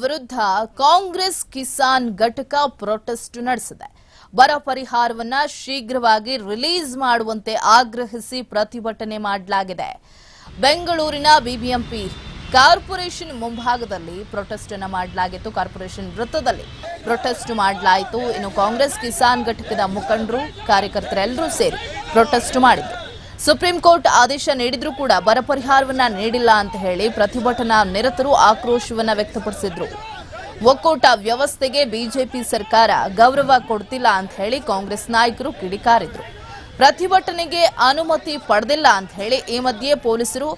ವಿರುದ್ಧ ಕಾಂಗ್ರೆಸ್ ಕಿಸಾನ್ ಘಟಕ ಪ್ರೊಟೆಸ್ಟ್ ನಡೆಸಿದೆ. ಬರ ಪರಿಹಾರವನ್ನ ಶೀಘ್ರವಾಗಿ ರಿಲೀಸ್ ಮಾಡುವಂತೆ ಆಗ್ರಹಿಸಿ ಪ್ರತಿಭಟನೆ ಮಾಡಲಾಗಿದೆ. ಬೆಂಗಳೂರಿನ ಬಿಬಿಎಂಪಿ ಕಾರ್ಪೊರೇಷನ್ ಮುಂಭಾಗದಲ್ಲಿ ಪ್ರೊಟೆಸ್ಟ್ ಅನ್ನು ಮಾಡಲಾಗಿತ್ತು. ಕಾರ್ಪೊರೇಷನ್ ವೃತ್ತದಲ್ಲಿ ಪ್ರೊಟೆಸ್ಟ್ ಮಾಡಲಾಯಿತು. ಇನ್ನು ಕಾಂಗ್ರೆಸ್ ಕಿಸಾನ್ ಘಟಕದ ಮುಖಂಡರು, ಕಾರ್ಯಕರ್ತರೆಲ್ಲರೂ ಸೇರಿ ಪ್ರೊಟೆಸ್ಟ್ ಮಾಡಿದ್ರು. ಸುಪ್ರೀಂ ಕೋರ್ಟ್ ಆದೇಶ ನೀಡಿದ್ರೂ ಕೂಡ ಬರ ಪರಿಹಾರವನ್ನ ನೀಡಿಲ್ಲ ಅಂತ ಹೇಳಿ ಪ್ರತಿಭಟನಾ ನಿರತರು ಆಕ್ರೋಶವನ್ನ ವ್ಯಕ್ತಪಡಿಸಿದ್ರು. ಒಕ್ಕೂಟ ವ್ಯವಸ್ಥೆಗೆ ಬಿಜೆಪಿ ಸರ್ಕಾರ ಗೌರವ ಕೊಡ್ತಿಲ್ಲ ಅಂತ ಹೇಳಿ ಕಾಂಗ್ರೆಸ್ ನಾಯಕರು ಕಿಡಿಕಾರಿದ್ರು. ಪ್ರತಿಭಟನೆಗೆ ಅನುಮತಿ ಪಡೆದಿಲ್ಲ ಅಂತ ಹೇಳಿ ಈ ಮಧ್ಯೆ ಪೊಲೀಸರು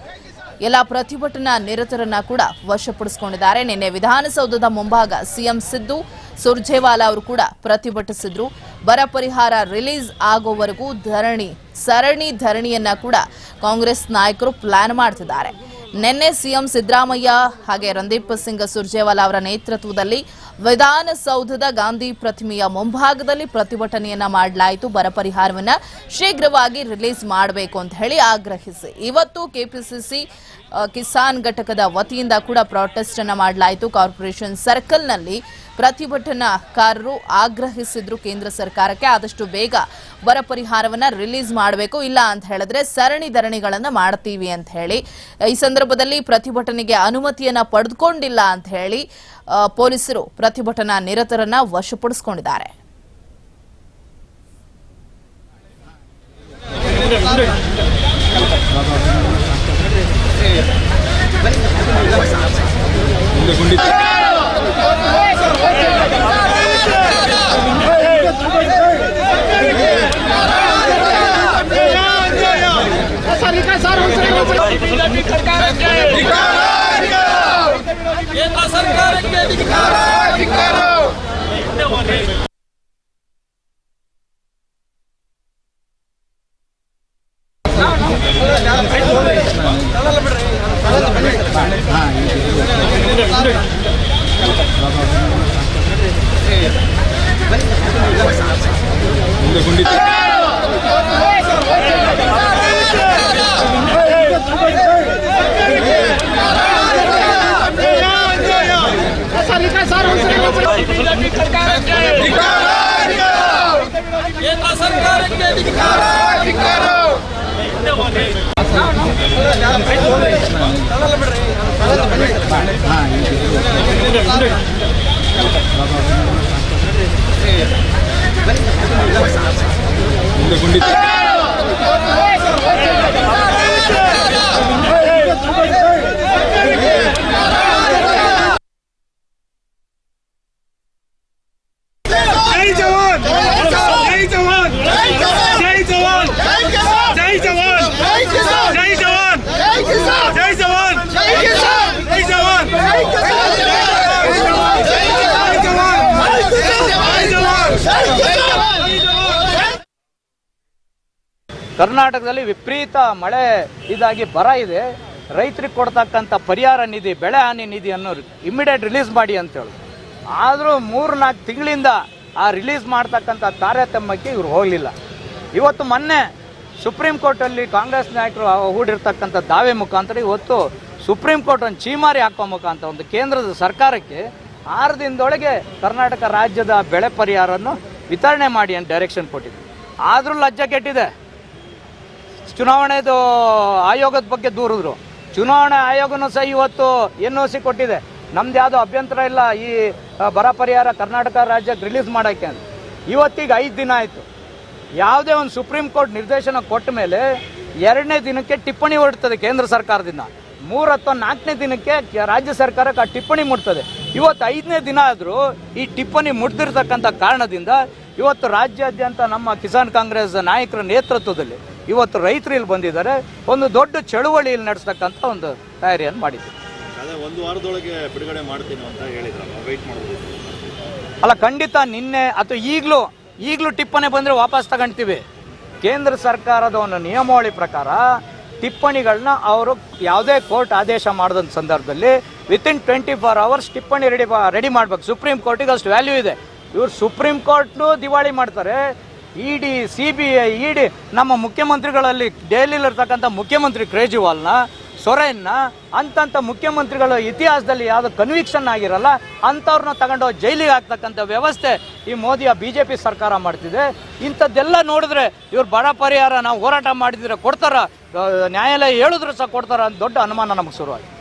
ಎಲ್ಲ ಪ್ರತಿಭಟನಾ ನಿರತರನ್ನ ಕೂಡ ವಶಪಡಿಸಿಕೊಂಡಿದ್ದಾರೆ. ನಿನ್ನೆ ವಿಧಾನಸೌಧದ ಮುಂಭಾಗ ಸಿಎಂ ಸಿದ್ದು, ಸುರ್ಜೇವಾಲಾ ಅವರು ಕೂಡ ಪ್ರತಿಭಟಿಸಿದ್ರು. ಬರ ಪರಿಹಾರ ರಿಲೀಸ್ ಆಗೋವರೆಗೂ ಧರಣಿ, ಸರಣಿ ಧರಣಿಯನ್ನ ಕೂಡ ಕಾಂಗ್ರೆಸ್ ನಾಯಕರು ಪ್ಲಾನ್ ಮಾಡ್ತಿದ್ದಾರೆ. ನಿನ್ನೆ ಸಿಎಂ ಸಿದ್ದರಾಮಯ್ಯ ಹಾಗೆ ರಂದೀಪ್ ಸಿಂಗ್ ಸುರ್ಜೇವಾಲಾ ಅವರ ನೇತೃತ್ವದಲ್ಲಿ ವಿಧಾನಸೌಧದ ಗಾಂಧಿ ಪ್ರತಿಮೆಯ ಮುಂಭಾಗದಲ್ಲಿ ಪ್ರತಿಭಟನೆಯನ್ನ ಮಾಡಲಾಯಿತು. ಬರ ಪರಿಹಾರವನ್ನ ಶೀಘ್ರವಾಗಿ ರಿಲೀಸ್ ಮಾಡಬೇಕು ಅಂತ ಹೇಳಿ ಆಗ್ರಹಿಸಿ. ಇವತ್ತು ಕೆಪಿಸಿಸಿ ಕಿಸಾನ್ ಘಟಕದ ವತಿಯಿಂದ ಕೂಡ ಪ್ರೊಟೆಸ್ಟ್ ಅನ್ನ ಮಾಡಲಾಯಿತು. ಕಾರ್ಪೊರೇಷನ್ ಸರ್ಕಲ್ನಲ್ಲಿ ಪ್ರತಿಭಟನಾಕಾರರು ಆಗ್ರಹಿಸಿದ್ರು ಕೇಂದ್ರ ಸರ್ಕಾರಕ್ಕೆ. ಆದಷ್ಟು ಬೇಗ ಬರ ಪರಿಹಾರವನ್ನ ರಿಲೀಸ್ ಮಾಡಬೇಕು. ಇಲ್ಲ ಅಂತ ಹೇಳಿದ್ರೆ ಸರಣಿ ಧರಣಿಗಳನ್ನ ಮಾಡ್ತೀವಿ ಅಂತ ಹೇಳಿ. ಈ ಸಂದರ್ಭದಲ್ಲಿ ಪ್ರತಿಭಟನೆಗೆ ಅನುಮತಿಯನ್ನ ಪಡೆದುಕೊಂಡಿಲ್ಲ ಅಂತ ಹೇಳಿ ಪೊಲೀಸರು ಪ್ರತಿಭಟನಾ ನಿರತರನ್ನ ವಶಪಡಿಸಿಕೊಂಡಿದ್ದಾರೆ. ಬಿಡ್ರಿ இந்த குண்டி ಕರ್ನಾಟಕದಲ್ಲಿ ವಿಪರೀತ ಮಳೆ ಇದಾಗಿ ಬರ ಇದೆ. ರೈತರಿಗೆ ಕೊಡ್ತಕ್ಕಂಥ ಪರಿಹಾರ ನಿಧಿ, ಬೆಳೆ ಹಾನಿ ನಿಧಿ ಅನ್ನೋರು ಇಮಿಡಿಯೇಟ್ ರಿಲೀಸ್ ಮಾಡಿ ಅಂತ ಹೇಳಿ. ಆದರೂ ಮೂರು ನಾಲ್ಕು ತಿಂಗಳಿಂದ ಆ ರಿಲೀಸ್ ಮಾಡ್ತಕ್ಕಂಥ ತಾರತಮ್ಯಕ್ಕೆ ಇವ್ರು ಹೋಗಲಿಲ್ಲ. ಇವತ್ತು ಮೊನ್ನೆ ಸುಪ್ರೀಂ ಕೋರ್ಟಲ್ಲಿ ಕಾಂಗ್ರೆಸ್ ನಾಯಕರು ಹೂಡಿರ್ತಕ್ಕಂಥ ದಾವೆ ಮುಖಾಂತರ ಇವತ್ತು ಸುಪ್ರೀಂ ಕೋರ್ಟ್ ಒಂದು ಚೀಮಾರಿ ಹಾಕೋ ಮುಖಾಂತರ ಒಂದು ಕೇಂದ್ರದ ಸರ್ಕಾರಕ್ಕೆ ಆರು ದಿನದೊಳಗೆ ಕರ್ನಾಟಕ ರಾಜ್ಯದ ಬೆಳೆ ಪರಿಹಾರವನ್ನು ವಿತರಣೆ ಮಾಡಿ ಅಂತ ಡೈರೆಕ್ಷನ್ ಕೊಟ್ಟಿದೆ ಆದರೂ ಲಜ್ಜೆ ಕೆಟ್ಟಿದೆ. ಚುನಾವಣೆದು ಆಯೋಗದ ಬಗ್ಗೆ ದೂರಿದ್ರು. ಚುನಾವಣಾ ಆಯೋಗನೂ ಸಹ ಇವತ್ತು ಎನ್ ಒ ಸಿ ಕೊಟ್ಟಿದೆ. ನಮ್ದು ಯಾವುದೋ ಅಭ್ಯಂತರ ಇಲ್ಲ ಈ ಬರ ಪರಿಹಾರ ಕರ್ನಾಟಕ ರಾಜ್ಯಕ್ಕೆ ರಿಲೀಸ್ ಮಾಡೋಕ್ಕೆ ಅಂತ. ಇವತ್ತಿಗೆ ಐದು ದಿನ ಆಯಿತು. ಯಾವುದೇ ಒಂದು ಸುಪ್ರೀಂ ಕೋರ್ಟ್ ನಿರ್ದೇಶನ ಕೊಟ್ಟ ಮೇಲೆ ಎರಡನೇ ದಿನಕ್ಕೆ ಟಿಪ್ಪಣಿ ಹೊರಡ್ತದೆ ಕೇಂದ್ರ ಸರ್ಕಾರದಿಂದ. ಮೂರು ಅಥವಾ ನಾಲ್ಕನೇ ದಿನಕ್ಕೆ ರಾಜ್ಯ ಸರ್ಕಾರಕ್ಕೆ ಆ ಟಿಪ್ಪಣಿ ಮುಟ್ತದೆ. ಇವತ್ತು ಐದನೇ ದಿನ ಆದರೂ ಈ ಟಿಪ್ಪಣಿ ಮುಟ್ದಿರ್ತಕ್ಕಂಥ ಕಾರಣದಿಂದ ಇವತ್ತು ರಾಜ್ಯಾದ್ಯಂತ ನಮ್ಮ ಕಿಸಾನ್ ಕಾಂಗ್ರೆಸ್ ನಾಯಕರ ನೇತೃತ್ವದಲ್ಲಿ ಇವತ್ತು ರೈತರು ಇಲ್ಲಿ ಬಂದಿದ್ದಾರೆ. ಒಂದು ದೊಡ್ಡ ಚಳುವಳಿ ಇಲ್ಲಿ ನಡೆಸ್ತಕ್ಕಂಥ ಒಂದು ತಯಾರಿಯನ್ನು ಮಾಡಿದ್ದೀವಿ ಅದೇ ಒಂದು ವಾರದೊಳಗೆ ಬಿಡುಗಡೆ ಮಾಡ್ತೀನಿ ಅಂತ ಅಲ್ಲ ಖಂಡಿತ ನಿನ್ನೆ ಅಥವಾ ಈಗಲೂ ಈಗಲೂ ಟಿಪ್ಪಣಿ ಬಂದರೆ ವಾಪಸ್ ತಗೊಂತೀವಿ ಕೇಂದ್ರ ಸರ್ಕಾರದ ಒಂದು ನಿಯಮಾವಳಿ ಪ್ರಕಾರ ಟಿಪ್ಪಣಿಗಳನ್ನ ಅವರು ಯಾವುದೇ ಕೋರ್ಟ್ ಆದೇಶ ಮಾಡಿದಂಥ ಸಂದರ್ಭದಲ್ಲಿ ವಿತಿನ್ ಟ್ವೆಂಟಿ ಫೋರ್ ಅವರ್ಸ್ ಟಿಪ್ಪಣಿ ರೆಡಿ ರೆಡಿ ಮಾಡಬೇಕು. ಸುಪ್ರೀಂ ಕೋರ್ಟಿಗೆ ಅಷ್ಟು ವ್ಯಾಲ್ಯೂ ಇದೆ. ಇವರು ಸುಪ್ರೀಂ ಕೋರ್ಟ್ನು ದಿವಾಳಿ ಮಾಡ್ತಾರೆ. E D C B I E D ನಮ್ಮ ಮುಖ್ಯಮಂತ್ರಿಗಳಲ್ಲಿ ದೆಹಲಿಲಿರ್ತಕ್ಕಂಥ ಮುಖ್ಯಮಂತ್ರಿ ಕೇಜ್ರಿವಾಲ್ನ, ಸೊರೇನ್ನ, ಅಂತಂಥ ಮುಖ್ಯಮಂತ್ರಿಗಳ ಇತಿಹಾಸದಲ್ಲಿ ಯಾವುದು ಕನ್ವಿಕ್ಷನ್ ಆಗಿರಲ್ಲ ಅಂಥವ್ರನ್ನ ತಗೊಂಡು ಜೈಲಿಗೆ ಹಾಕ್ತಕ್ಕಂಥ ವ್ಯವಸ್ಥೆ ಈ ಮೋದಿಯ ಬಿ ಜೆ ಪಿ ಸರ್ಕಾರ ಮಾಡ್ತಿದೆ. ಇಂಥದ್ದೆಲ್ಲ ನೋಡಿದ್ರೆ ಇವ್ರು ಬಡ ಪರಿಹಾರ ನಾವು ಹೋರಾಟ ಮಾಡಿದ್ರೆ ಕೊಡ್ತಾರ, ನ್ಯಾಯಾಲಯ ಹೇಳಿದ್ರು ಸಹ ಕೊಡ್ತಾರ ಅಂತ ದೊಡ್ಡ ಅನುಮಾನ ನಮಗೆ ಶುರುವಾಗಿದೆ.